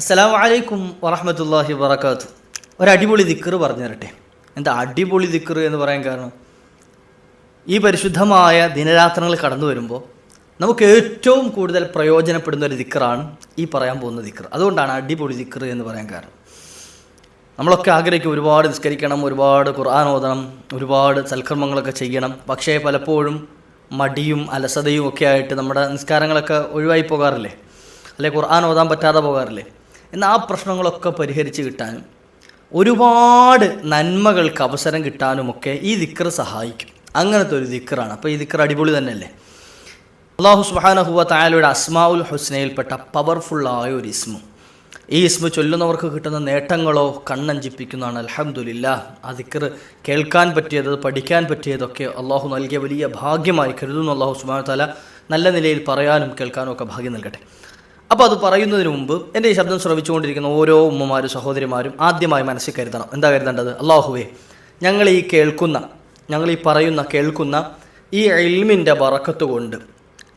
അസ്സലാമു വലൈക്കും വറഹമത്തല്ലാഹി വബർക്കാത്തു ഒരു അടിപൊളി ദിക്കറ് പറഞ്ഞു തരട്ടെ. എന്താ അടിപൊളി ദിക്കറ് എന്ന് പറയാൻ കാരണം? ഈ പരിശുദ്ധമായ ദിനരാത്രങ്ങൾ കടന്നു വരുമ്പോൾ നമുക്ക് ഏറ്റവും കൂടുതൽ പ്രയോജനപ്പെടുന്ന ഒരു ദിക്കറാണ് ഈ പറയാൻ പോകുന്ന ദിക്കർ അതുകൊണ്ടാണ് അടിപൊളി ദിക്കറ് എന്ന് പറയാൻ കാരണം. നമ്മളൊക്കെ ആഗ്രഹിക്കും ഒരുപാട് നിസ്കരിക്കണം ഒരുപാട് ഖുർആൻ ഓതണം ഒരുപാട് സൽക്കർമ്മങ്ങളൊക്കെ ചെയ്യണം. പക്ഷേ പലപ്പോഴും മടിയും അലസതയും ഒക്കെ ആയിട്ട് നമ്മുടെ നിസ്കാരങ്ങളൊക്കെ ഒഴിവായി പോകാറില്ലേ? അല്ലെ ഖുർആൻ ഓതാൻ പറ്റാതെ പോകാറില്ലേ? എന്നാൽ ആ പ്രശ്നങ്ങളൊക്കെ പരിഹരിച്ച് കിട്ടാനും ഒരുപാട് നന്മകൾക്ക് അവസരം കിട്ടാനുമൊക്കെ ഈ ദിക്കർ സഹായിക്കും. അങ്ങനത്തെ ഒരു ദിക്കറാണ് അപ്പോൾ ഈ ദിക്കർ അടിപൊളി തന്നെയല്ലേ? അള്ളാഹു സുബാനഹുവ തായാലയുടെ അസ്മാഉൽ ഹുസ്നയിൽപ്പെട്ട പവർഫുള്ളായ ഒരു ഇസ്മു. ഈ ഇസ്മു ചൊല്ലുന്നവർക്ക് കിട്ടുന്ന നേട്ടങ്ങളോ കണ്ണഞ്ചിപ്പിക്കുന്നതാണ്. അലഹമുല്ല ആ ദിക്കർ കേൾക്കാൻ പറ്റിയത് പഠിക്കാൻ പറ്റിയതൊക്കെ അള്ളാഹു നൽകിയ വലിയ ഭാഗ്യമായി കരുതുന്നു. അള്ളാഹു സുബാന താല നല്ല നിലയിൽ പറയാനും കേൾക്കാനും ഒക്കെ ഭാഗ്യം നൽകട്ടെ. അപ്പോൾ അത് പറയുന്നതിന് മുമ്പ് എന്റെ ഈ ശബ്ദം ശ്രവിച്ചുകൊണ്ടിരിക്കുന്ന ഓരോ ഉമ്മമാരും സഹോദരിമാരും ആദ്യമായി മനസ്സിൽ കരുതണം. എന്താ കരുതേണ്ടത്? അള്ളാഹുവേ ഞങ്ങൾ ഈ കേൾക്കുന്ന ഞങ്ങൾ ഈ പറയുന്ന കേൾക്കുന്ന ഈ എൽമിന്റെ വറക്കത്ത് കൊണ്ട്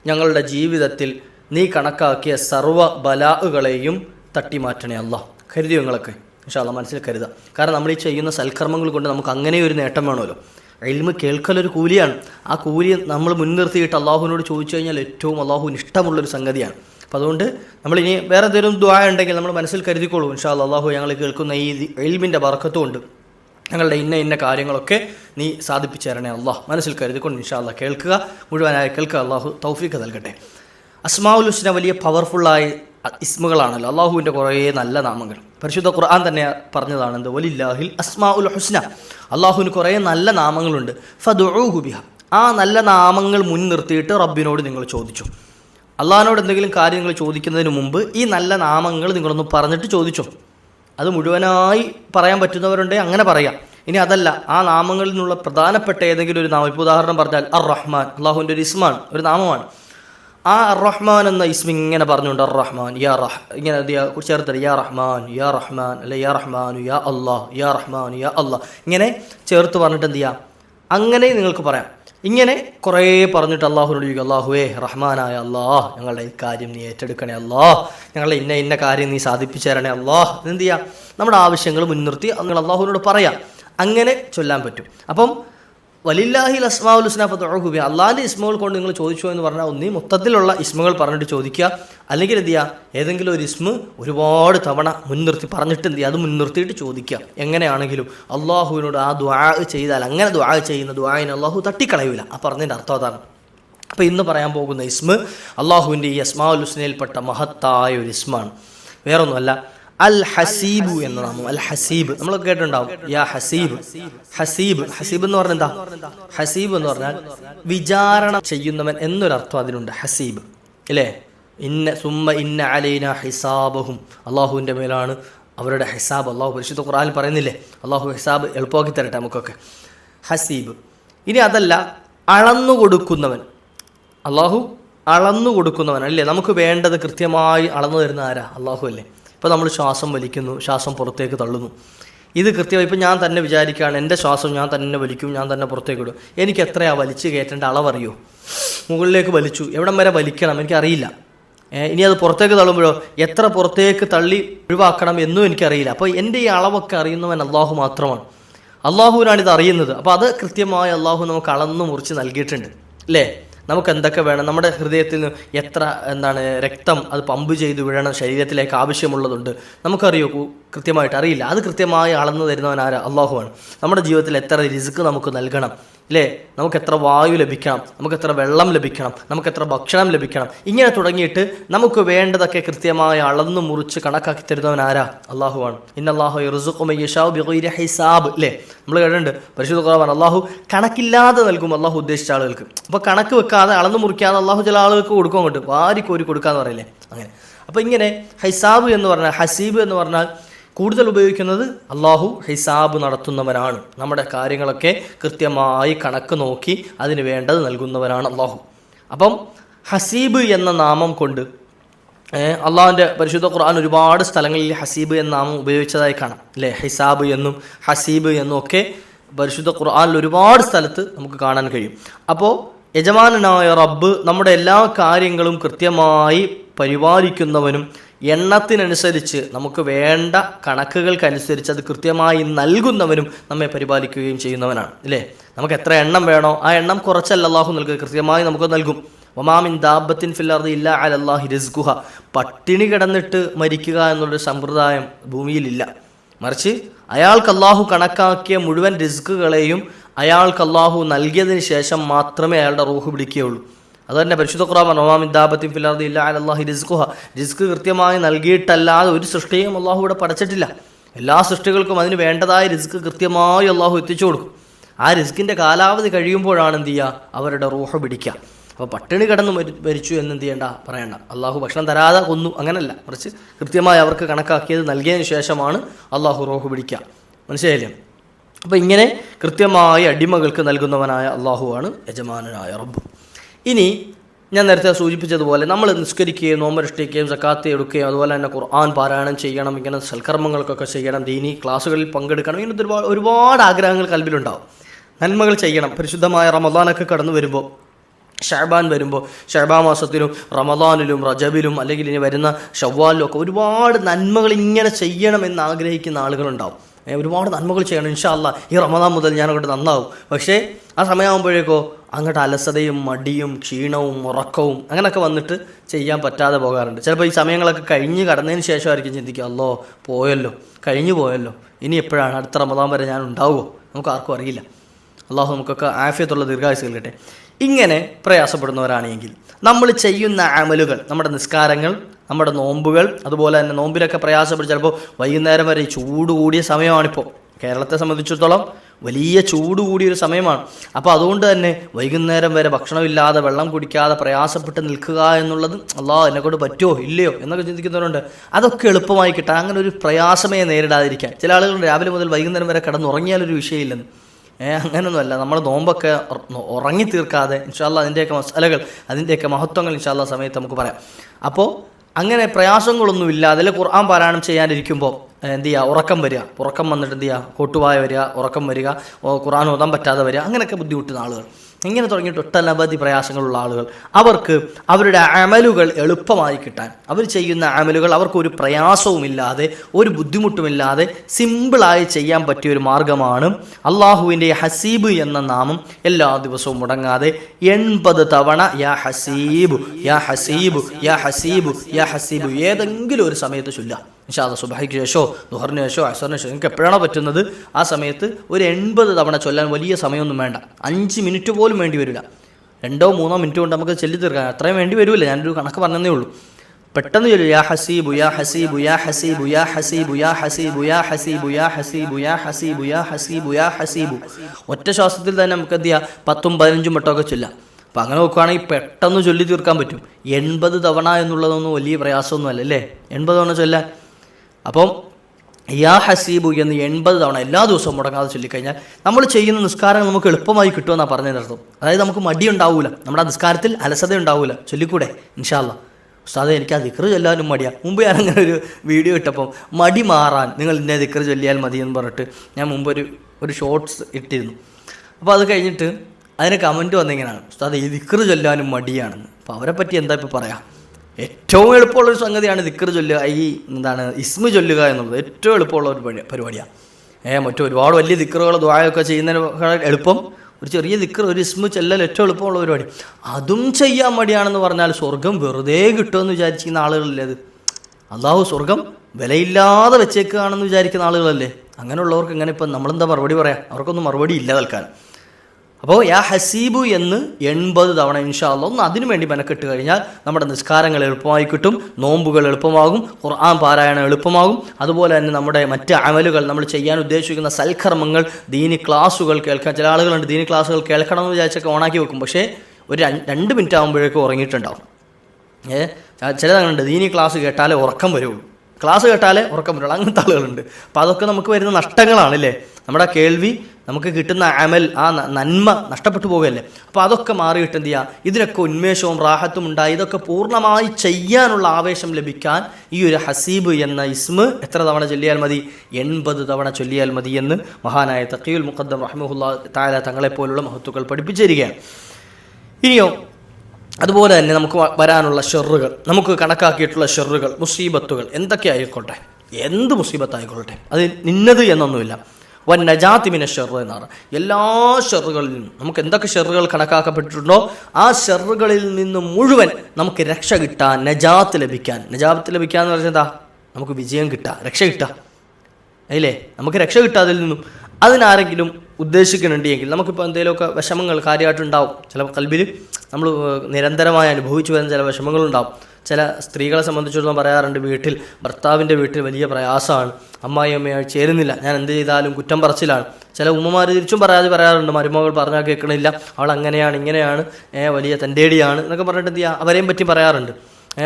ഞങ്ങളുടെ ജീവിതത്തിൽ നീ കണക്കാക്കിയ സർവ ബലാഹുകളെയും തട്ടിമാറ്റണേ അല്ല. കരുതി നിങ്ങളൊക്കെ? ഇൻഷാല്ല മനസ്സിൽ കരുതുക കാരണം നമ്മൾ ഈ ചെയ്യുന്ന സൽക്കർമ്മങ്ങൾ കൊണ്ട് നമുക്ക് അങ്ങനെ ഒരു നേട്ടം വേണമല്ലോ. എൽമ് കേൾക്കലൊരു കൂലിയാണ്. ആ കൂലി നമ്മൾ മുൻനിർത്തിയിട്ട് അള്ളാഹുവിനോട് ചോദിച്ചു കഴിഞ്ഞാൽ ഏറ്റവും അള്ളാഹുവിന് ഇഷ്ടമുള്ളൊരു സംഗതിയാണ്. അപ്പോൾ അതുകൊണ്ട് നമ്മളിനി വേറെ എന്തെങ്കിലും ദ്വാ ഉണ്ടെങ്കിൽ നമ്മൾ മനസ്സിൽ കരുതിക്കോളൂ. ഇൻഷാ അള്ളാഹു ഞങ്ങൾ കേൾക്കുന്ന ഈ എൽമിന്റെ ബർക്കത്തും ഉണ്ട് ഞങ്ങളുടെ ഇന്ന ഇന്ന കാര്യങ്ങളൊക്കെ നീ സാധിപ്പിച്ചു തരണേ അള്ളാഹ് മനസ്സിൽ കരുതിക്കൊണ്ട് ഇൻഷാ അള്ളാഹ് കേൾക്കുക മുഴുവനായി കേൾക്കുക അള്ളാഹു തൗഫീഖ് നൽകട്ടെ. അസ്മാഉൽ ഹുസ്ന വലിയ പവർഫുള്ളായ ഇസ്മുകളാണല്ലോ. അള്ളാഹുവിന്റെ കുറേ നല്ല നാമങ്ങൾ. പരിശുദ്ധ ഖുർആൻ തന്നെ പറഞ്ഞതാണ് എന്ത്? വലില്ലാഹിൽ അസ്മാഉൽ ഹുസ്ന. അള്ളാഹുവിന് കുറേ നല്ല നാമങ്ങളുണ്ട്. ഫദുഊഹു ബിഹ. ആ നല്ല നാമങ്ങൾ മുൻനിർത്തിയിട്ട് റബ്ബിനോട് നിങ്ങൾ ചോദിച്ചു. അള്ളാഹിനോട് എന്തെങ്കിലും കാര്യങ്ങൾ ചോദിക്കുന്നതിന് മുമ്പ് ഈ നല്ല നാമങ്ങൾ നിങ്ങളൊന്ന് പറഞ്ഞിട്ട് ചോദിച്ചോ. അത് മുഴുവനായി പറയാൻ പറ്റുന്നവരുണ്ട് അങ്ങനെ പറയാം. ഇനി അതല്ല ആ നാമങ്ങളിൽ നിന്നുള്ള പ്രധാനപ്പെട്ട ഏതെങ്കിലും ഒരു നാമം ഇപ്പോൾ ഉദാഹരണം പറഞ്ഞാൽ അർ റഹ്മാൻ അള്ളാഹുവിന്റെ ഒരു ഇസ്മാണ് ഒരു നാമമാണ്. ആ അർ റഹ്മാൻ എന്ന ഇസ്മ ഇങ്ങനെ പറഞ്ഞുകൊണ്ട് അർ റഹ്മാൻ യാ റഹ് ഇങ്ങനെ യാ- യാ റഹ്മാൻ യാ റഹ്മാൻ അല്ലെ യാ റഹ്മാൻ യാ അള്ളാഹ് യാ റഹ്മാൻ യാ അള്ളാഹ്. ഇങ്ങനെ ചേർത്ത് പറഞ്ഞിട്ട് എന്ത് ചെയ്യാം? അങ്ങനെ നിങ്ങൾക്ക് പറയാം. ഇങ്ങനെ കുറേ പറഞ്ഞിട്ട് അള്ളാഹുനോട് ചോദിക്കും അള്ളാഹുവേ റഹ്മാനായ അള്ളാഹ് ഞങ്ങളുടെ ഈ കാര്യം നീ ഏറ്റെടുക്കണേ അള്ളാഹ് ഞങ്ങളുടെ ഇന്ന ഇന്ന കാര്യം നീ സാധിപ്പിച്ചു തരണേ അള്ളാഹ് എന്ത് ചെയ്യാം? നമ്മുടെ ആവശ്യങ്ങൾ മുൻനിർത്തി നിങ്ങൾ അള്ളാഹുവിനോട് പറയാം. അങ്ങനെ ചൊല്ലാൻ പറ്റും. അപ്പം വലില്ലാഹി അസ്മാഉൽ ഹുസ്ന ഫതുഹുബി അള്ളാഹിന്റെ ഇസ്മുകൾ കൊണ്ട് നിങ്ങൾ ചോദിച്ചോ എന്ന് പറഞ്ഞാൽ ഒന്നീ മൊത്തത്തിലുള്ള ഇസ്മുകൾ പറഞ്ഞിട്ട് ചോദിക്കുക. അല്ലെങ്കിൽ എന്ത് ചെയ്യുക? ഏതെങ്കിലും ഒരു ഇസ്മ ഒരുപാട് തവണ മുൻനിർത്തി പറഞ്ഞിട്ട് എന്ത് ചെയ്യുക? അത് മുൻനിർത്തിയിട്ട് ചോദിക്കുക. എങ്ങനെയാണെങ്കിലും അള്ളാഹുവിനോട് ആ ദ്വാ ചെയ്താൽ അങ്ങനെ ദ്വാ ചെയ്യുന്ന ദ്വായിന് അള്ളാഹു തട്ടിക്കളയൂല. ആ പറഞ്ഞതിന്റെ അർത്ഥം അതാണ്. അപ്പോൾ ഇന്ന് പറയാൻ പോകുന്ന ഇസ്മ അള്ളാഹുവിന്റെ ഈ അസ്മാഉൽ ഹുസ്നയിൽപ്പെട്ട മഹത്തായ ഒരു ഇസ്മാണ്. വേറൊന്നുമല്ല. അൽ ഹസീബു എന്ന് നാമം. അൽ ഹസീബ്. നമ്മളൊക്കെ കേട്ടിട്ടുണ്ടാവും. യാ ഹസീബ്. ഹസീബ്. ഹസീബ് എന്ന് പറഞ്ഞാൽ എന്താ? ഹസീബ് എന്ന് പറഞ്ഞാൽ വിചാരണ ചെയ്യുന്നവൻ എന്നൊരർത്ഥം അതിനുണ്ട് ഹസീബ്. അല്ലേ ഇന്ന സുമ്മ ഇന്ന അലൈന ഹിസാബഹും. അള്ളാഹുവിന്റെ മേലാണ് അവരുടെ ഹിസാബ്. അള്ളാഹു പരിശുദ്ധ ഖുറാൻ പറയുന്നില്ലേ? അള്ളാഹു ഹിസാബ് എളുപ്പമാക്കി തരട്ടെ നമുക്കൊക്കെ. ഹസീബ്. ഇനി അതല്ല അളന്നു കൊടുക്കുന്നവൻ. അള്ളാഹു അളന്നു കൊടുക്കുന്നവൻ അല്ലേ? നമുക്ക് വേണ്ടത് കൃത്യമായി അളന്നു തരുന്ന ആരാ? അള്ളാഹു അല്ലേ? ഇപ്പോൾ നമ്മൾ ശ്വാസം വലിക്കുന്നു ശ്വാസം പുറത്തേക്ക് തള്ളുന്നു. ഇത് കൃത്യമായി ഇപ്പം ഞാൻ തന്നെ വിചാരിക്കുകയാണ് എന്റെ ശ്വാസം ഞാൻ തന്നെ വലിക്കും ഞാൻ തന്നെ പുറത്തേക്ക് ഇടും. എനിക്ക് എത്രയാണ് വലിച്ചു കയറ്റേണ്ട അളവറിയോ? മുകളിലേക്ക് വലിച്ചു. എവിടം വരെ വലിക്കണം? എനിക്കറിയില്ല. ഇനി അത് പുറത്തേക്ക് തള്ളുമ്പോഴോ? എത്ര പുറത്തേക്ക് തള്ളി ഒഴിവാക്കണം എന്നും എനിക്കറിയില്ല. അപ്പോൾ എന്റെ ഈ അളവൊക്കെ അറിയുന്നവൻ അള്ളാഹു മാത്രമാണ്. അള്ളാഹുവിനാണ് ഇത് അറിയുന്നത്. അപ്പോൾ അത് കൃത്യമായി അള്ളാഹു നമുക്ക് അളന്നു മുറിച്ച് നൽകിയിട്ടുണ്ട്. അല്ലേ? നമുക്ക് എന്തൊക്കെ വേണം? നമ്മുടെ ഹൃദയത്തിൽ നിന്ന് എത്ര എന്താണ് രക്തം അത് പമ്പ് ചെയ്ത് വീഴണം ശരീരത്തിലേക്ക് ആവശ്യമുള്ളതുണ്ട്. നമുക്കറിയോ? കൃത്യമായിട്ട് അറിയില്ല. അത് കൃത്യമായി അളന്നു തരുന്നവൻ ആരാ അള്ളാഹുവാണ്. നമ്മുടെ ജീവിതത്തിൽ എത്ര റിസ്ക് നമുക്ക് നൽകണം? അല്ലേ നമുക്ക് എത്ര വായു ലഭിക്കണം നമുക്ക് എത്ര വെള്ളം ലഭിക്കണം നമുക്ക് എത്ര ഭക്ഷണം ലഭിക്കണം. ഇങ്ങനെ തുടങ്ങിയിട്ട് നമുക്ക് വേണ്ടതൊക്കെ കൃത്യമായി അളന്നു മുറിച്ച് കണക്കാക്കി തരുന്നവൻ ആരാ? അള്ളാഹുവാണ് ഇന്നല്ലാഹു ഹിസാബ് അല്ലേ നമ്മൾ കേട്ടിട്ടുണ്ട്. പരിശുദ്ധ കുറവാണ് അള്ളാഹു കണക്കില്ലാതെ നൽകും അള്ളാഹു ഉദ്ദേശിച്ച ആളുകൾക്ക്. അപ്പോൾ കണക്ക് വെക്കാതെ അളന്നു മുറിക്കാതെ അള്ളാഹു ചില ആളുകൾക്ക് കൊടുക്കും അങ്ങോട്ട്. വാരി കോരി കൊടുക്കാന്ന് പറയില്ലേ? അങ്ങനെ. അപ്പോൾ ഇങ്ങനെ ഹൈസാബ് എന്ന് പറഞ്ഞാൽ ഹസീബ് എന്ന് പറഞ്ഞാൽ കൂടുതൽ ഉപയോഗിക്കുന്നത് അള്ളാഹു ഹിസാബ് നടത്തുന്നവനാണ് നമ്മുടെ കാര്യങ്ങളൊക്കെ കൃത്യമായി കണക്ക് നോക്കി അതിന് വേണ്ടത് നൽകുന്നവനാണ് അള്ളാഹു അപ്പം ഹസീബ് എന്ന നാമം കൊണ്ട് അള്ളാഹുവിന്റെ പരിശുദ്ധ ഖുർആൻ ഒരുപാട് സ്ഥലങ്ങളിൽ ഹസീബ് എന്ന നാമം ഉപയോഗിച്ചതായി കാണാം. അല്ലേ? ഹിസാബ് എന്നും ഹസീബ് എന്നും ഒക്കെ പരിശുദ്ധ ഖുർആനിൽ ഒരുപാട് സ്ഥലത്ത് നമുക്ക് കാണാൻ കഴിയും. അപ്പോൾ യജമാനനായ റബ്ബ് നമ്മുടെ എല്ലാ കാര്യങ്ങളും കൃത്യമായി പരിപാലിക്കുന്നവനും എണ്ണത്തിനനുസരിച്ച് നമുക്ക് വേണ്ട കണക്കുകൾക്കനുസരിച്ച് അത് കൃത്യമായി നൽകുന്നവനും നമ്മെ പരിപാലിക്കുകയും ചെയ്യുന്നവനാണ് ഇല്ലേ? നമുക്ക് എത്ര എണ്ണം വേണോ ആ എണ്ണം കുറച്ചല്ല അള്ളാഹു നൽകുക കൃത്യമായി നമുക്ക് നൽകും. ഒമാമിൻ ദാബത്തിൻ ഫില്ലാർദ് ഇല്ല അലല്ലാഹി റിസ്ഗുഹ പട്ടിണി കിടന്നിട്ട് മരിക്കുക എന്നുള്ളൊരു സമ്പ്രദായം ഭൂമിയിലില്ല. മറിച്ച് അയാൾക്ക് അള്ളാഹു കണക്കാക്കിയ മുഴുവൻ റിസ്കുകളെയും അയാൾക്ക് അള്ളാഹു നൽകിയതിന് ശേഷം മാത്രമേ അയാളുടെ റൂഹ് പിടിക്കുകയുള്ളൂ. അത് തന്നെ പരിശുദ്ധ ഖുറാൻ ഒമാമിൻ ദാബത്തിൻ ഫില്ലർദ് ഇല്ല അലല്ലാഹി റിസ്ഗുഹ റിസ്ക് കൃത്യമായി നൽകിയിട്ടല്ലാതെ ഒരു സൃഷ്ടിയും അള്ളാഹു ഇവിടെ പടച്ചിട്ടില്ല. എല്ലാ സൃഷ്ടികൾക്കും അതിന് വേണ്ടതായ റിസ്ക് കൃത്യമായി അള്ളാഹു എത്തിച്ചു കൊടുക്കും. ആ റിസ്കിന്റെ കാലാവധി കഴിയുമ്പോഴാണ് എന്ത് ചെയ്യുക? അവരുടെ റൂഹ് പിടിക്കുക. അപ്പോൾ പട്ടിണി കിടന്ന് മരി- മരിച്ചു എന്ന് എന്ത് ചെയ്യേണ്ട? പറയണ്ട. അള്ളാഹു ഭക്ഷണം തരാതെ കൊന്നു. അങ്ങനല്ല. മറിച്ച് കൃത്യമായി അവർക്ക് കണക്കാക്കിയത് നൽകിയതിന് ശേഷമാണ് അള്ളാഹു റൂഹ് പിടിക്കുക. മനസ്സിലായില്ലേ? അപ്പോൾ ഇങ്ങനെ കൃത്യമായി അടിമകൾക്ക് നൽകുന്നവനായ അള്ളാഹുവാണ് യജമാനനായ റബ്ബ്. ഇനി ഞാൻ നേരത്തെ സൂചിപ്പിച്ചതുപോലെ നമ്മൾ നിസ്കരിക്കുകയും നോമ്പനുഷ്ഠിക്കുകയും സക്കാത്തി എടുക്കുകയും അതുപോലെ തന്നെ ഖുർആൻ പാരായണം ചെയ്യണം ഇങ്ങനെ സൽക്കർമ്മങ്ങൾക്കൊക്കെ ചെയ്യണം ദീനി ക്ലാസ്സുകളിൽ പങ്കെടുക്കണം ഇങ്ങനത്തെ ഒരുപാട് ഒരുപാട് ആഗ്രഹങ്ങൾ കൽബിലുണ്ടാവും നന്മകൾ ചെയ്യണം. പരിശുദ്ധമായ റമദാനൊക്കെ കടന്നു വരുമ്പോൾ ഷാബാൻ വരുമ്പോൾ ഷാബാ മാസത്തിലും റമദാനിലും റജബിലും അല്ലെങ്കിൽ ഇനി വരുന്ന ഷവ്വാലിലും ഒക്കെ ഒരുപാട് നന്മകൾ ഇങ്ങനെ ചെയ്യണമെന്ന് ആഗ്രഹിക്കുന്ന ആളുകളുണ്ടാവും. ഒരുപാട് നന്മകൾ ചെയ്യണം. ഇൻഷാല്ല ഈ റമദാൻ മുതൽ ഞാൻ അങ്ങോട്ട് നന്നാവും. പക്ഷേ ആ സമയമാകുമ്പോഴേക്കോ അങ്ങോട്ട് അലസതയും മടിയും ക്ഷീണവും ഉറക്കവും അങ്ങനെയൊക്കെ വന്നിട്ട് ചെയ്യാൻ പറ്റാതെ പോകാറുണ്ട്. ചിലപ്പോൾ ഈ സമയങ്ങളൊക്കെ കഴിഞ്ഞ് കടന്നതിന് ശേഷമായിരിക്കും ചിന്തിക്കുക അല്ലോ പോയല്ലോ കഴിഞ്ഞു പോയല്ലോ. ഇനി എപ്പോഴാണ്? അടുത്ത റമദാൻ വരെ ഞാൻ ഉണ്ടാവുമോ? നമുക്ക് ആർക്കും അറിയില്ല. അള്ളാഹു നമുക്കൊക്കെ ആഫിയത്തുള്ള ദീർഘായുസ് നൽകട്ടെ. ഇങ്ങനെ പ്രയാസപ്പെടുന്നവരാണെങ്കിൽ നമ്മൾ ചെയ്യുന്ന അമലുകൾ നമ്മുടെ നിസ്കാരങ്ങൾ നമ്മുടെ നോമ്പുകൾ അതുപോലെ തന്നെ നോമ്പിലൊക്കെ പ്രയാസപ്പെട്ട് ചിലപ്പോൾ വൈകുന്നേരം വരെ ചൂട് കൂടിയ സമയമാണിപ്പോൾ കേരളത്തെ സംബന്ധിച്ചിടത്തോളം വലിയ ചൂട് കൂടിയൊരു സമയമാണ്. അപ്പോൾ അതുകൊണ്ട് തന്നെ വൈകുന്നേരം വരെ ഭക്ഷണമില്ലാതെ വെള്ളം കുടിക്കാതെ പ്രയാസപ്പെട്ട് നിൽക്കുക എന്നുള്ളത് അല്ലാ എന്നെക്കൊണ്ട് പറ്റുമോ ഇല്ലയോ? എന്നൊക്കെ ചിന്തിക്കുന്നവരുണ്ട്. അതൊക്കെ എളുപ്പമായി കിട്ടാൻ അങ്ങനെ ഒരു പ്രയാസമേ നേരിടാതിരിക്കാൻ. ചില ആളുകൾ രാവിലെ മുതൽ വൈകുന്നേരം വരെ കിടന്നുറങ്ങിയാലൊരു വിഷയമില്ലെന്ന്. ഏഹ് അങ്ങനൊന്നുമല്ല. നമ്മൾ നോമ്പൊക്കെ ഉറങ്ങി തീർക്കാതെ ഇൻഷാല്ല അതിന്റെയൊക്കെ മസാലകൾ അതിന്റെയൊക്കെ മഹത്വങ്ങൾ ഇൻഷാല്ല സമയത്ത് നമുക്ക് പറയാം. അപ്പോൾ അങ്ങനെ പ്രയാസങ്ങളൊന്നുമില്ല അതിൽ ഖുർആൻ പാരായണം ചെയ്യാനിരിക്കുമ്പോൾ എന്ത് ചെയ്യുക ഉറക്കം വരിക. ഉറക്കം വന്നിട്ട് എന്ത് ചെയ്യുക കൊട്ടുവായ വരിക ഉറക്കം വരിക ഖുറാൻ ഓതാൻ പറ്റാതെ വരിക അങ്ങനെയൊക്കെ ബുദ്ധിമുട്ടുന്ന ആളുകൾ. ഇങ്ങനെ തുടങ്ങിയിട്ട് ഒട്ടനവധി പ്രയാസങ്ങളുള്ള ആളുകൾ. അവർക്ക് അവരുടെ അമലുകൾ എളുപ്പമായി കിട്ടാൻ. അവർ ചെയ്യുന്ന അമലുകൾ അവർക്ക് ഒരു പ്രയാസവുമില്ലാതെ ഒരു ബുദ്ധിമുട്ടുമില്ലാതെ സിമ്പിളായി ചെയ്യാൻ പറ്റിയ ഒരു മാർഗമാണ് അള്ളാഹുവിന്റെ ഹസീബ് എന്ന നാമം എല്ലാ ദിവസവും മുടങ്ങാതെ എൺപത് തവണ യാ ഹസീബു യാ ഹസീബു യാ ഹസീബു യാ ഹസീബു ഏതെങ്കിലും ഒരു സമയത്ത് ചൊല്ലാം ഇൻഷാല്ല സുബഹയ്ക്ക് ശേഷമോ ദുഹറിന് ശേഷമോ അസറിന് ശേഷം നിങ്ങൾക്ക് എപ്പോഴാണോ പറ്റുന്നത് ആ സമയത്ത് ഒരു എൺപത് തവണ ചൊല്ലാൻ വലിയ സമയമൊന്നും വേണ്ട. അഞ്ച് മിനിറ്റ് പോലും വേണ്ടി വരില്ല. രണ്ടോ മൂന്നോ മിനിറ്റ് കൊണ്ട് നമുക്ക് ചൊല്ലി തീർക്കാം. അത്രയും വേണ്ടി വരില്ല ഞാനൊരു കണക്ക് പറഞ്ഞതേ ഉള്ളൂ. പെട്ടെന്ന് ചൊല്ലു. യാ ഹസീബു യാ ഹസീബു യാ ഹസീബു യാ ഹസീബു യാ ഹസീബു യാ ഹസീബു യാ ഹസീബു യാ ഹസീബു യാ ഹസീബു യാ ഹസീബു. ഒറ്റ ശ്വാസത്തിൽ തന്നെ നമുക്ക് എന്ത് ചെയ്യാം? പത്തും പതിനഞ്ചും വട്ടമൊക്കെ ചൊല്ലാം. അപ്പം അങ്ങനെ നോക്കുകയാണെങ്കിൽ പെട്ടെന്ന് ചൊല്ലി തീർക്കാൻ പറ്റും. എൺപത് തവണ എന്നുള്ളതൊന്നും വലിയ പ്രയാസമൊന്നുമല്ല അല്ലേ? എൺപത് തവണ ചൊല്ലാൻ. അപ്പം യാ ഹസീബു എന്ന് എൺപത് തവണ എല്ലാ ദിവസവും മുടങ്ങാതെ ചൊല്ലിക്കഴിഞ്ഞാൽ നമ്മൾ ചെയ്യുന്ന നിസ്കാരങ്ങൾ നമുക്ക് എളുപ്പമായി കിട്ടുമെന്നാണ് പറഞ്ഞതിനർത്ഥം അതായത് നമുക്ക് മടി ഉണ്ടാവൂല. നമ്മുടെ നിസ്കാരത്തിൽ അലസത ഉണ്ടാവൂല. ചൊല്ലിക്കൂടെ? ഇൻഷാല്ല ഉസ്താദെ എനിക്ക് ആ ദിക്റ് ചൊല്ലാനും മടിയാണ് മുമ്പ് ഞാൻ അങ്ങനെ ഒരു വീഡിയോ ഇട്ടപ്പം മടി മാറാൻ നിങ്ങൾ ഇന്നേ ദിക്റ് ചൊല്ലിയാൽ മതി എന്ന് പറഞ്ഞിട്ട് ഞാൻ മുമ്പ് ഒരു ഒരു ഷോർട്സ് ഇട്ടിരുന്നു. അപ്പോൾ അത് കഴിഞ്ഞിട്ട് അതിന് കമന്റ് വന്നിങ്ങനെയാണ് ഉസ്താദ് ഈ ദിക്റ് ചൊല്ലാനും മടിയാണെന്ന്. അപ്പോൾ അവരെ പറ്റി എന്താ ഇപ്പോൾ പറയാം? ഏറ്റവും എളുപ്പമുള്ളൊരു സംഗതിയാണ് ദിക്കർ ചൊല്ലുക ഈ എന്താണ് ഇസ്മു ചൊല്ലുക എന്നുള്ളത്. ഏറ്റവും എളുപ്പമുള്ള ഒരു പരി- പരിപാടിയാണ്. ഏ മറ്റു ഒരുപാട് വലിയ ദിക്കറുകൾ ദ്വായൊക്കെ ചെയ്യുന്നതിനേക്കാൾ എളുപ്പം ഒരു ചെറിയ ദിക്കർ ഒരു ഇസ്മു ചെല്ലൽ ഏറ്റവും എളുപ്പമുള്ള പരിപാടി. അതും ചെയ്യാൻ മടിയാണെന്ന് പറഞ്ഞാൽ സ്വർഗം വെറുതെ കിട്ടുമെന്ന് വിചാരിച്ചിരുന്ന ആളുകളില്ലേ അത്? അള്ളാഹു സ്വർഗം വിലയില്ലാതെ വെച്ചേക്കുകയാണെന്ന് വിചാരിക്കുന്ന ആളുകളല്ലേ? അങ്ങനെയുള്ളവർക്ക് ഇങ്ങനെ ഇപ്പം നമ്മളെന്താ മറുപടി പറയാം? അവർക്കൊന്നും മറുപടി ഇല്ല തൽക്കാലം അപ്പോൾ യാ ഹസീബു എന്ന് എൺപത് തവണ ഇൻഷാല്ല ഒന്ന് അതിനു വേണ്ടി മെനക്കെട്ട് കഴിഞ്ഞാൽ നമ്മുടെ നിസ്കാരങ്ങൾ എളുപ്പമായി കിട്ടും നോമ്പുകൾ എളുപ്പമാകും ഖുർആൻ പാരായണം എളുപ്പമാകും. അതുപോലെ തന്നെ നമ്മുടെ മറ്റ് അമലുകൾ നമ്മൾ ചെയ്യാൻ ഉദ്ദേശിക്കുന്ന സൽക്കർമ്മങ്ങൾ ദീനി ക്ലാസ്സുകൾ കേൾക്കാൻ ചില ആളുകളുണ്ട് ദീനി ക്ലാസ്സുകൾ കേൾക്കണം എന്ന് വിചാരിച്ചൊക്കെ ഓണാക്കി വെക്കും. പക്ഷേ ഒരു രണ്ട് മിനിറ്റ് ആകുമ്പോഴേക്കും ഉറങ്ങിയിട്ടുണ്ടാവും. ഏ ചിലതങ്ങളുണ്ട് ദീനി ക്ലാസ് കേട്ടാലേ ഉറക്കം വരുള്ളൂ. ക്ലാസ് കേട്ടാലേ ഉറക്കം വരുള്ളൂ. അങ്ങനത്തെ ആളുകളുണ്ട്. അപ്പോൾ അതൊക്കെ നമുക്ക് വരുന്ന നഷ്ടങ്ങളാണ് അല്ലേ? നമ്മുടെ കേൾവി നമുക്ക് കിട്ടുന്ന അമൽ ആ നന്മ നഷ്ടപ്പെട്ടു പോകുകയല്ലേ അപ്പോൾ അതൊക്കെ മാറിയിട്ട് എന്ത് ചെയ്യുക ഇതിനൊക്കെ ഉന്മേഷവും റാഹത്തും ഉണ്ടായി. ഇതൊക്കെ പൂർണമായി ചെയ്യാനുള്ള ആവേശം ലഭിക്കാൻ ഈ ഒരു ഹസീബ് എന്ന ഇസ്മ് എത്ര തവണ ചൊല്ലിയാൽ മതി? എൺപത് തവണ ചൊല്ലിയാൽ മതി എന്ന് മഹാനായ തക്കീൽ മുഖദ്ദം റഹ്മുല്ല താല തങ്ങളെപ്പോലുള്ള മഹത്തുക്കൾ പഠിപ്പിച്ചിരിക്കുകയാണ്. ഇനിയോ അതുപോലെ തന്നെ നമുക്ക് വരാനുള്ള ഷെറുകൾ നമുക്ക് കണക്കാക്കിയിട്ടുള്ള ഷെറുകൾ മുസീബത്തുകൾ എന്തൊക്കെ ആയിക്കോട്ടെ? എന്ത് മുസീബത്തായിക്കൊള്ളട്ടെ? അത് നിന്നത് എന്നൊന്നുമില്ല. വൻ നജാത്തിമിനെ ഷെറ് എന്നാണ്. എല്ലാ ഷെറുകളിൽ നിന്നും നമുക്ക് എന്തൊക്കെ ഷെറുകൾ കണക്കാക്കപ്പെട്ടിട്ടുണ്ടോ? ആ ഷെറുകളിൽ നിന്ന് മുഴുവൻ നമുക്ക് രക്ഷ കിട്ടാൻ നജാത്ത് ലഭിക്കാൻ. നജാത്ത് ലഭിക്കുക എന്ന് പറഞ്ഞാൽ എന്താ? നമുക്ക് വിജയം കിട്ടുക രക്ഷ കിട്ടുക അല്ലേ? നമുക്ക് രക്ഷ കിട്ടുക അതിൽ നിന്നും. അതിനാരെങ്കിലും ഉദ്ദേശിക്കുന്നുണ്ടെങ്കിൽ നമുക്കിപ്പോൾ എന്തെങ്കിലുമൊക്കെ വിഷമങ്ങൾ കാര്യമായിട്ടുണ്ടാവും. ചിലപ്പോൾ കൽബിൽ നമ്മൾ നിരന്തരമായി അനുഭവിച്ചു വരുന്ന ചില വിഷമങ്ങളുണ്ടാവും. ചില സ്ത്രീകളെ സംബന്ധിച്ചിടത്തോളം പറയാറുണ്ട് വീട്ടിൽ ഭർത്താവിന്റെ വീട്ടിൽ വലിയ പ്രയാസമാണ്. അമ്മായി അമ്മയായി ചേരുന്നില്ല. ഞാൻ എന്ത് ചെയ്താലും കുറ്റം പറച്ചിലാണ്. ചില ഉമ്മമാർ തിരിച്ചും പറയാതെ പറയാറുണ്ട് മരുമകൾ പറഞ്ഞാൽ കേൾക്കണില്ല. അവൾ അങ്ങനെയാണ് ഇങ്ങനെയാണ്. വലിയ തന്റെടിയാണ്. എന്നൊക്കെ പറഞ്ഞിട്ട് എന്ത് ചെയ്യുക അവരെയും പറ്റി പറയാറുണ്ട്.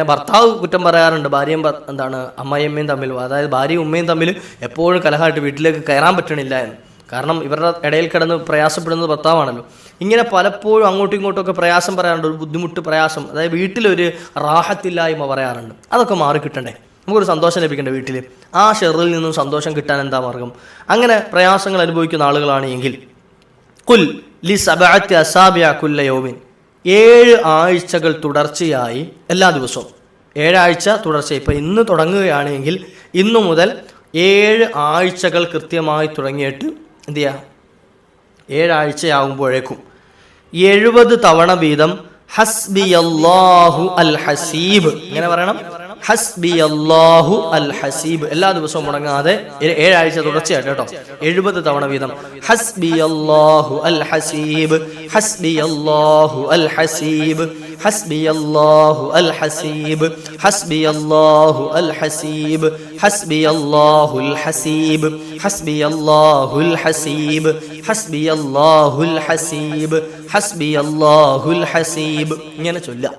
ഭർത്താവ് കുറ്റം പറയാറുണ്ട് ഭാര്യയും എന്താണ് അമ്മായിയമ്മയും തമ്മിൽ. അതായത് ഭാര്യയും ഉമ്മയും തമ്മിൽ എപ്പോഴും കലഹമായിട്ട് വീട്ടിലേക്ക് കയറാൻ പറ്റണില്ല എന്ന്. കാരണം ഇവരുടെ ഇടയിൽ കിടന്ന് പ്രയാസപ്പെടുന്നത് ഭർത്താവാണല്ലോ. ഇങ്ങനെ പലപ്പോഴും അങ്ങോട്ടും ഒക്കെ പ്രയാസം പറയാറുണ്ട് ഒരു ബുദ്ധിമുട്ട് പ്രയാസം. അതായത് വീട്ടിലൊരു റാഹത്തില്ലായ്മ പറയാറുണ്ട്. അതൊക്കെ മാറി കിട്ടണ്ടേ? നമുക്കൊരു സന്തോഷം ലഭിക്കണ്ടേ വീട്ടിൽ ആ ഷെറിൽ നിന്നും സന്തോഷം കിട്ടാൻ എന്താ മാർഗം? അങ്ങനെ പ്രയാസങ്ങൾ അനുഭവിക്കുന്ന ആളുകളാണ് എങ്കിൽ കുൽ ലി സബഅത്തി അസാബിയ കുല്ല യോമിൻ. ഏഴ് ആഴ്ചകൾ തുടർച്ചയായി എല്ലാ ദിവസവും. ഏഴാഴ്ച തുടർച്ചയായി. ഇപ്പം ഇന്ന് തുടങ്ങുകയാണെങ്കിൽ ഇന്നു മുതൽ ഏഴ് ആഴ്ചകൾ കൃത്യമായി തുടങ്ങിയിട്ട് എന്ത് ചെയ്യുക ഏഴാഴ്ചയാകുമ്പോഴേക്കും എഴുപത് തവണ വീതം ഹസ്ബി അല്ലാഹു അൽ ഹസീബ് ഇങ്ങനെ പറയണം? ഹസ്ബി അല്ലാഹു അൽ ഹസീബ് എല്ലാ ദിവസവും മുടങ്ങാതെ ഏഴാഴ്ച തുടർച്ചയായിട്ട് കേട്ടോ. എഴുപത് തവണ വീതം ഹസ്ബി അല്ലാഹു അൽ ഹസീബ് ഹസ്ബി അല്ലാഹു അൽ ഹസീബ് ഹസ്ബി അല്ലാഹു അൽ ഹസീബ് ഹസ്ബിയല്ലാഹു അൽ ഹസീബ് ഹസ്ബിയല്ലാഹുൽ ഹസീബ് ഹസ്ബിയല്ലാഹുൽ ഹസീബ് ഹസ്ബിയല്ലാഹുൽ ഹസീബ് ഹസ്ബിയല്ലാഹുൽ ഹസീബ്. ഇങ്ങനെ ചൊല്ലുക.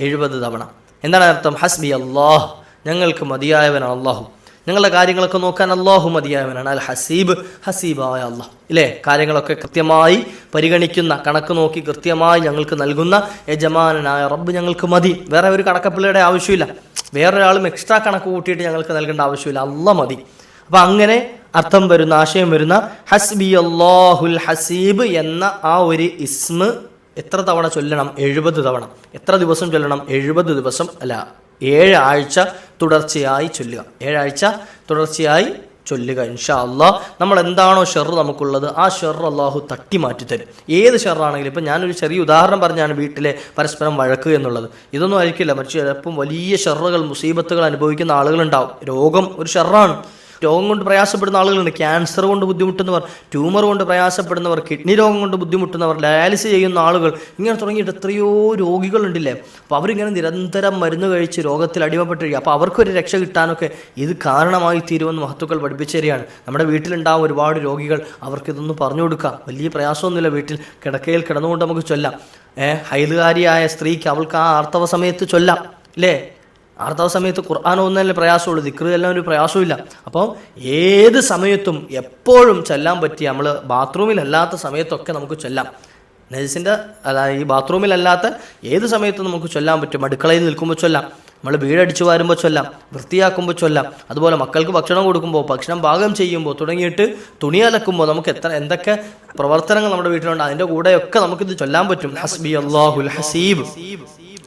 എഴുപത് തവണ. എന്താണ് അർത്ഥം? ഹസ്ബി അല്ലാഹ് ഞങ്ങൾക്ക് മതിയായവനാണ് അള്ളാഹു ഞങ്ങളുടെ കാര്യങ്ങളൊക്കെ നോക്കാൻ അള്ളാഹു മതിയായവനാണ്. അൽ ഹസീബ് ഹസീബായ അള്ളാഹ്. ഇല്ലേ? കാര്യങ്ങളൊക്കെ കൃത്യമായി പരിഗണിക്കുന്ന കണക്ക് നോക്കി കൃത്യമായി ഞങ്ങൾക്ക് നൽകുന്ന യജമാനായ റബ്ബ് ഞങ്ങൾക്ക് മതി. വേറെ ഒരു കണക്കപ്പിള്ളയുടെ ആവശ്യമില്ല. വേറൊരാളും എക്സ്ട്രാ കണക്ക് കൂട്ടിയിട്ട് ഞങ്ങൾക്ക് നൽകേണ്ട ആവശ്യമില്ല. അല്ല മതി. അപ്പൊ അങ്ങനെ അർത്ഥം വരുന്ന ആശയം വരുന്ന ഹസ്ബി അള്ളാഹുൽ ഹസീബ് എന്ന ആ ഒരു ഇസ്മ് എത്ര തവണ ചൊല്ലണം? എഴുപത് തവണ. എത്ര ദിവസം ചൊല്ലണം? എഴുപത് ദിവസം. അല്ല ഏഴ് ആഴ്ച തുടർച്ചയായി ചൊല്ലുക. ഏഴാഴ്ച തുടർച്ചയായി ചൊല്ലുക ഇൻഷാ അള്ളാഹ് നമ്മൾ എന്താണോ ഷെറ് നമുക്കുള്ളത് ആ ഷെറ് അള്ളാഹു തട്ടി മാറ്റി തരും ഏത് ഷെറാണെങ്കിലും ഇപ്പം ഞാനൊരു ചെറിയ ഉദാഹരണം പറഞ്ഞാണ് വീട്ടിലെ പരസ്പരം വഴക്ക് എന്നുള്ളത്. ഇതൊന്നും ആയിരിക്കില്ല. മറിച്ച് ചിലപ്പം വലിയ ഷെറുകൾ മുസീബത്തുകൾ അനുഭവിക്കുന്ന ആളുകളുണ്ടാവും. രോഗം ഒരു ഷെറാണ്. രോഗം കൊണ്ട് പ്രയാസപ്പെടുന്ന ആളുകളുണ്ട്. ക്യാൻസർ കൊണ്ട് ബുദ്ധിമുട്ടുന്നവർ ട്യൂമർ കൊണ്ട് പ്രയാസപ്പെടുന്നവർ കിഡ്നി രോഗം കൊണ്ട് ബുദ്ധിമുട്ടുന്നവർ ഡയാലിസിസ് ചെയ്യുന്ന ആളുകൾ ഇങ്ങനെ തുടങ്ങിയിട്ട് എത്രയോ രോഗികളുണ്ടല്ലേ? അപ്പോൾ അവരിങ്ങനെ നിരന്തരം മരുന്ന് കഴിച്ച് രോഗത്തിൽ അടിമപ്പെട്ടിരിക്കുക. അപ്പോൾ അവർക്കൊരു രക്ഷ കിട്ടാനൊക്കെ ഇത് കാരണമായി തീരുമെന്ന് മഹത്തുക്കൾ പഠിപ്പിച്ചു തരികയാണ് നമ്മുടെ വീട്ടിലുണ്ടാവും ഒരുപാട് രോഗികൾ അവർക്ക് ഇതൊന്നും പറഞ്ഞു കൊടുക്കാം വലിയ പ്രയാസമൊന്നുമില്ല വീട്ടിൽ. കിടക്കയിൽ കിടന്നുകൊണ്ട് നമുക്ക് ചൊല്ലാം. ഏഹ് ഹൈലുകാരിയായ സ്ത്രീക്ക് അവൾക്ക് ആ ആർത്തവ സമയത്ത് ചൊല്ലാം. ഇല്ലേ? ആർത്തവ സമയത്ത് ഖുർആൻ ഒന്നല്ലേ പ്രയാസമുള്ളൂ ദിക്റ് എല്ലാം ഒരു പ്രയാസമില്ല അപ്പോൾ ഏത് സമയത്തും എപ്പോഴും ചെല്ലാൻ പറ്റിയ നമ്മൾ ബാത്റൂമിലല്ലാത്ത സമയത്തൊക്കെ നമുക്ക് ചെല്ലാം. നജസിന്റെ അതായത് ഈ ബാത്റൂമിലല്ലാത്ത ഏത് സമയത്തും നമുക്ക് ചൊല്ലാൻ പറ്റും. അടുക്കളയിൽ നിൽക്കുമ്പോൾ ചൊല്ലാം നമ്മൾ വീടടിച്ചു വാരുമ്പോൾ ചൊല്ലാം വൃത്തിയാക്കുമ്പോൾ ചൊല്ലാം അതുപോലെ മക്കൾക്ക് ഭക്ഷണം കൊടുക്കുമ്പോൾ ഭക്ഷണം പാകം ചെയ്യുമ്പോൾ തുടങ്ങിയിട്ട് തുണി അലക്കുമ്പോൾ നമുക്ക് എത്ര എന്തൊക്കെ പ്രവർത്തനങ്ങൾ നമ്മുടെ വീട്ടിലുണ്ട് അതിന്റെ കൂടെയൊക്കെ നമുക്കിത് ചൊല്ലാൻ പറ്റും. ഹസ്ബി അള്ളാഹുൽ ഹസീബ്.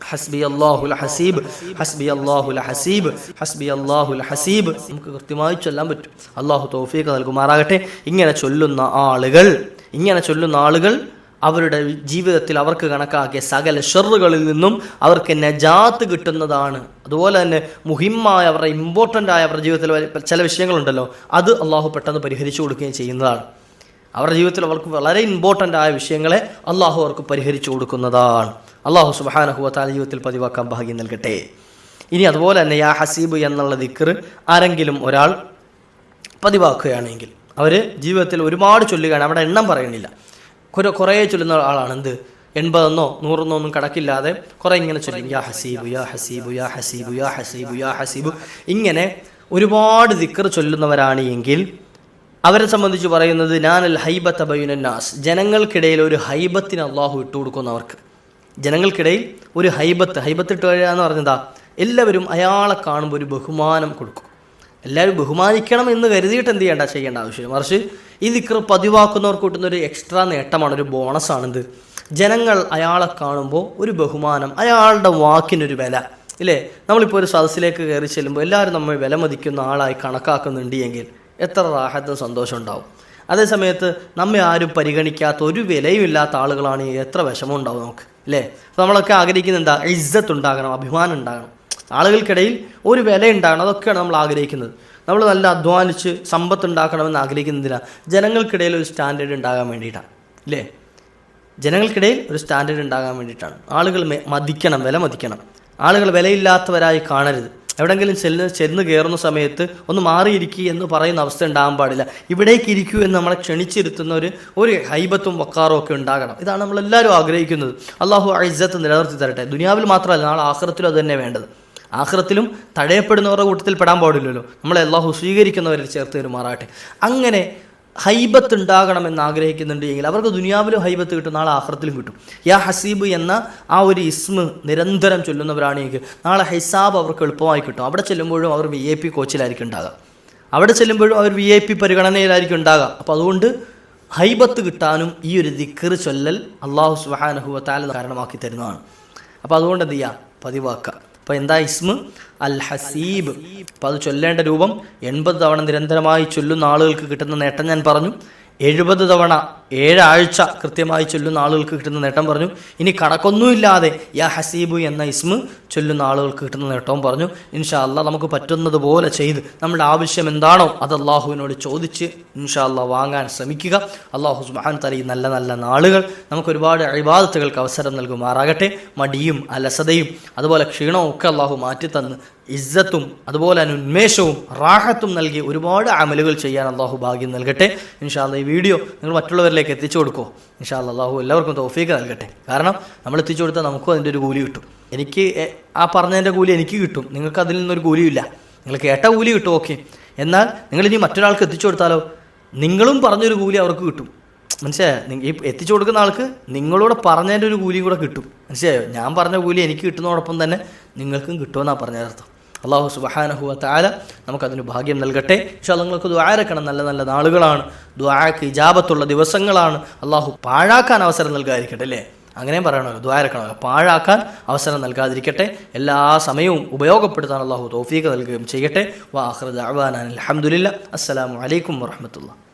ഹസ്ബി അള്ളാഹുൽ ഹസീബ് ഹസ്ബി അള്ളാഹുൽ ഹസീബ് ഹസ്ബി അള്ളാഹുൽ ഹസീബ്. നമുക്ക് കൃത്യമായി ചൊല്ലാൻ പറ്റും. അള്ളാഹു തൗഫീഖ് നൽകുമാറാകട്ടെ. ഇങ്ങനെ ചൊല്ലുന്ന ആളുകൾ ഇങ്ങനെ ചൊല്ലുന്ന ആളുകൾ അവരുടെ ജീവിതത്തിൽ അവർക്ക് കണക്കാക്കിയ സകല ഷെറുകളിൽ നിന്നും അവർക്ക് നജാത്ത് കിട്ടുന്നതാണ്. അതുപോലെ തന്നെ മുഹിമ്മായ അവരുടെ ഇമ്പോർട്ടന്റ് ആയ അവരുടെ ജീവിതത്തിൽ ചില വിഷയങ്ങളുണ്ടല്ലോ. അത് അള്ളാഹു പെട്ടെന്ന് പരിഹരിച്ചു കൊടുക്കുകയും ചെയ്യുന്നതാണ്. അവരുടെ ജീവിതത്തിൽ അവർക്ക് വളരെ ഇമ്പോർട്ടന്റ് ആയ വിഷയങ്ങളെ അള്ളാഹു അവർക്ക് പരിഹരിച്ചു കൊടുക്കുന്നതാണ്. അള്ളാഹു സുബാനഹുവത്താല ജീവിതത്തിൽ പതിവാക്കാൻ ഭാഗ്യം നൽകട്ടെ. ഇനി അതുപോലെ തന്നെ യാ ഹസീബ് എന്നുള്ള ദിക്കർ ആരെങ്കിലും ഒരാൾ പതിവാക്കുകയാണെങ്കിൽ അവർ ജീവിതത്തിൽ ഒരുപാട് ചൊല്ലുകയാണ് അവിടെ എണ്ണം പറയണില്ല കുറെ കുറേ ചൊല്ലുന്ന ആളാണ്. എന്ത്? എൺപതെന്നോ നൂറെന്നോ ഒന്നും കണക്കില്ലാതെ കുറേ ഇങ്ങനെ ചൊല്ലും. യാ ഹസീബ് യാ ഹസീബ് യാ ഹസീബ് യാ ഹസീബ് യാ ഹസീബ്. ഇങ്ങനെ ഒരുപാട് ദിക്കർ ചൊല്ലുന്നവരാണ് എങ്കിൽ അവരെ സംബന്ധിച്ച് പറയുന്നത് അൽ ഹൈബത്ത് നാസ്. ജനങ്ങൾക്കിടയിൽ ഒരു ഹൈബത്തിന് അള്ളാഹു ഇട്ടു കൊടുക്കുന്നവർക്ക് ജനങ്ങൾക്കിടയിൽ ഒരു ഹൈബത്ത് ഹൈബത്ത് ഇട്ട് എന്ന് പറഞ്ഞതാ? എല്ലാവരും അയാളെ കാണുമ്പോൾ ഒരു ബഹുമാനം കൊടുക്കും. എല്ലാവരും ബഹുമാനിക്കണം എന്ന് കരുതിയിട്ട് എന്ത് ചെയ്യേണ്ട ചെയ്യേണ്ട ആവശ്യമില്ല. മറിച്ച് ഈ ദിക്ർ പതിവാക്കുന്നവർക്ക് കിട്ടുന്ന ഒരു എക്സ്ട്രാ നേട്ടമാണ് ഒരു ബോണസാണ് ഇത് ജനങ്ങൾ അയാളെ കാണുമ്പോൾ ഒരു ബഹുമാനം അയാളുടെ വാക്കിനൊരു വില. ഇല്ലേ? നമ്മളിപ്പോൾ ഒരു സദസ്സിലേക്ക് കയറി ചെല്ലുമ്പോൾ എല്ലാവരും നമ്മൾ വിലമതിക്കുന്ന ആളായി കണക്കാക്കുന്നുണ്ട് എങ്കിൽ എത്ര റാഹത്തും സന്തോഷം ഉണ്ടാവും. അതേസമയത്ത് നമ്മെ ആരും പരിഗണിക്കാത്ത ഒരു വിലയുമില്ലാത്ത ആളുകളാണ് എത്ര വിഷമം ഉണ്ടാവും നമുക്ക് അല്ലേ? നമ്മളൊക്കെ ആഗ്രഹിക്കുന്നത് എന്താ? ഇജ്ജത്ത് ഉണ്ടാകണം അഭിമാനം ഉണ്ടാകണം. ആളുകൾക്കിടയിൽ ഒരു വില ഉണ്ടാകണം അതൊക്കെയാണ് നമ്മൾ ആഗ്രഹിക്കുന്നത്. നമ്മൾ നല്ല അധ്വാനിച്ച് സമ്പത്ത് ഉണ്ടാക്കണമെന്ന് ആഗ്രഹിക്കുന്നതിനാ ജനങ്ങൾക്കിടയിൽ ഒരു സ്റ്റാൻഡേർഡ് ഉണ്ടാകാൻ വേണ്ടിയിട്ടാണ് ഇല്ലേ ജനങ്ങൾക്കിടയിൽ ഒരു സ്റ്റാൻഡേർഡ് ഉണ്ടാകാൻ വേണ്ടിയിട്ടാണ്. ആളുകൾ മതിക്കണം വില മതിക്കണം. ആളുകൾ വിലയില്ലാത്തവരായി കാണരുത്. എവിടെങ്കിലും ചെല്ല് ചെന്ന് കയറുന്ന സമയത്ത് ഒന്ന് മാറിയിരിക്കുക എന്ന് പറയുന്ന അവസ്ഥ ഉണ്ടാകാൻ പാടില്ല. ഇവിടേക്ക് ഇരിക്കൂ എന്ന് നമ്മളെ ക്ഷണിച്ചിരുത്തുന്ന ഒരു ഒരു ഹൈബത്തും വക്കാറും ഒക്കെ ഉണ്ടാകണം. ഇതാണ് നമ്മളെല്ലാവരും ആഗ്രഹിക്കുന്നത്. അള്ളാഹു ഇജ്ജത്ത് നിലനിർത്തി തരട്ടെ. ദുനിയാവിൽ മാത്രമല്ല നാളെ ആഹ്റത്തിലും അത് തന്നെ വേണ്ടത്. ആഹ്റത്തിലും തടയപ്പെടുന്നവരുടെ കൂട്ടത്തിൽ പെടാൻ പാടില്ലല്ലോ. നമ്മളെ അള്ളാഹു സ്വീകരിക്കുന്നവരിൽ ചേർത്ത് പെരുമാറാട്ടെ അങ്ങനെ ഹൈബത്ത് ഉണ്ടാകണമെന്ന് ആഗ്രഹിക്കുന്നുണ്ട് എങ്കിൽ അവർക്ക് ദുനിയാവിലും ഹൈബത്ത് കിട്ടും നാളെ ആഹ്റത്തിലും കിട്ടും. യാ ഹസീബ് എന്ന ആ ഒരു ഇസ്മ് നിരന്തരം ചൊല്ലുന്നവരാണെങ്കിൽ നാളെ ഹിസാബ് അവർക്ക് എളുപ്പമായി കിട്ടും. അവിടെ ചെല്ലുമ്പോഴും അവർ വി എ പി കോച്ചിലായിരിക്കും ഉണ്ടാകുക അവിടെ ചെല്ലുമ്പോഴും അവർ വി ഐ പി പരിഗണനയിലായിരിക്കും ഉണ്ടാകുക അപ്പോൾ അതുകൊണ്ട് ഹൈബത്ത് കിട്ടാനും ഈ ഒരു ദിക്കർ ചൊല്ലൽ അള്ളാഹു സുബാനഹുവ താല കാരണമാക്കി തരുന്നതാണ്. അപ്പോൾ അതുകൊണ്ട് എന്ത് ചെയ്യുക പതിവാക്കുക. അപ്പോൾ എന്താ ഇസ്മ? അൽ ഹസീബ് അപ്പോൾ അത് ചൊല്ലേണ്ട രൂപം എൺപത് തവണ നിരന്തരമായി ചൊല്ലുന്ന ആളുകൾക്ക് കിട്ടുന്ന നേട്ടം ഞാൻ പറഞ്ഞു. എഴുപത് തവണ ഏഴാഴ്ച കൃത്യമായി ചൊല്ലുന്ന ആളുകൾക്ക് കിട്ടുന്ന നേട്ടം പറഞ്ഞു. ഇനി കണക്കൊന്നുമില്ലാതെ യാ ഹസീബു എന്ന ഇസ്മ് ചൊല്ലുന്ന ആളുകൾക്ക് കിട്ടുന്ന നേട്ടവും പറഞ്ഞു. ഇൻഷാ അല്ല നമുക്ക് പറ്റുന്നത് പോലെ ചെയ്ത് നമ്മുടെ ആവശ്യം എന്താണോ അത് അള്ളാഹുവിനോട് ചോദിച്ച് ഇൻഷാ അല്ല വാങ്ങാൻ ശ്രമിക്കുക. അള്ളാഹു സുബാൻ തല നല്ല നല്ല നാളുകൾ നമുക്ക് ഒരുപാട് അഴിബാദത്തുകൾക്ക് അവസരം നൽകുമാറാകട്ടെ. മടിയും അലസതയും അതുപോലെ ക്ഷീണവും ഒക്കെ അള്ളാഹു മാറ്റിത്തന്ന് ഇസ്സത്തും അതുപോലെ തന്നെ ഉന്മേഷവും റാഹത്തും നൽകി ഒരുപാട് അമലുകൾ ചെയ്യാൻ അള്ളാഹു ഭാഗ്യം നൽകട്ടെ. ഇൻഷാല്ല ഈ വീഡിയോ നിങ്ങൾ മറ്റുള്ളവരിലേക്ക് എത്തിച്ചു കൊടുക്കുമോ ഇൻഷാല്ല അള്ളാഹു എല്ലാവർക്കും തോഫീക്ക് നൽകട്ടെ. കാരണം നമ്മൾ എത്തിച്ചു കൊടുത്താൽ നമുക്കും അതിന്റെ ഒരു കൂലി കിട്ടും. എനിക്ക് ആ പറഞ്ഞതിന്റെ കൂലി എനിക്ക് കിട്ടും. നിങ്ങൾക്ക് അതിൽ നിന്നൊരു കൂലിയില്ല. നിങ്ങൾ കേട്ട കൂലി കിട്ടും ഓക്കെ. എന്നാൽ നിങ്ങൾ ഇനി മറ്റൊരാൾക്ക് എത്തിച്ചു കൊടുത്താലോ? നിങ്ങളും പറഞ്ഞൊരു കൂലി അവർക്ക് കിട്ടും. മനസ്സിലായോ? ഈ എത്തിച്ചു കൊടുക്കുന്ന ആൾക്ക് നിങ്ങളോട് പറഞ്ഞതിന്റെ ഒരു കൂലിയും കൂടെ കിട്ടും. മനസ്സിലായോ? ഞാൻ പറഞ്ഞ കൂലി എനിക്ക് കിട്ടുന്നതോടൊപ്പം തന്നെ നിങ്ങൾക്കും കിട്ടുമെന്നാണ് പറഞ്ഞതർത്ഥം അള്ളാഹു സുബഹാനഹുവ താല നമുക്കതിന് ഭാഗ്യം നൽകട്ടെ. പക്ഷേ നിങ്ങൾക്ക് ദ്വാരക്കണം നല്ല നല്ല നാളുകളാണ്. ദ്വാരക്ക് ഇജാബത്തുള്ള ദിവസങ്ങളാണ്. അള്ളാഹു പാഴാക്കാൻ അവസരം നൽകാതിരിക്കട്ടെ അല്ലേ? അങ്ങനെയും പറയണമല്ലോ. ദ്വാരക്കണമല്ലോ പാഴാക്കാൻ അവസരം നൽകാതിരിക്കട്ടെ. എല്ലാ സമയവും ഉപയോഗപ്പെടുത്താൻ അള്ളാഹു തോഫീക്ക് നൽകുകയും ചെയ്യട്ടെ. വാഹൃദ് അഹ്വാൻ അലഹമുല്ല അസ്സലാമു അലൈക്കും വറഹമത്തുള്ള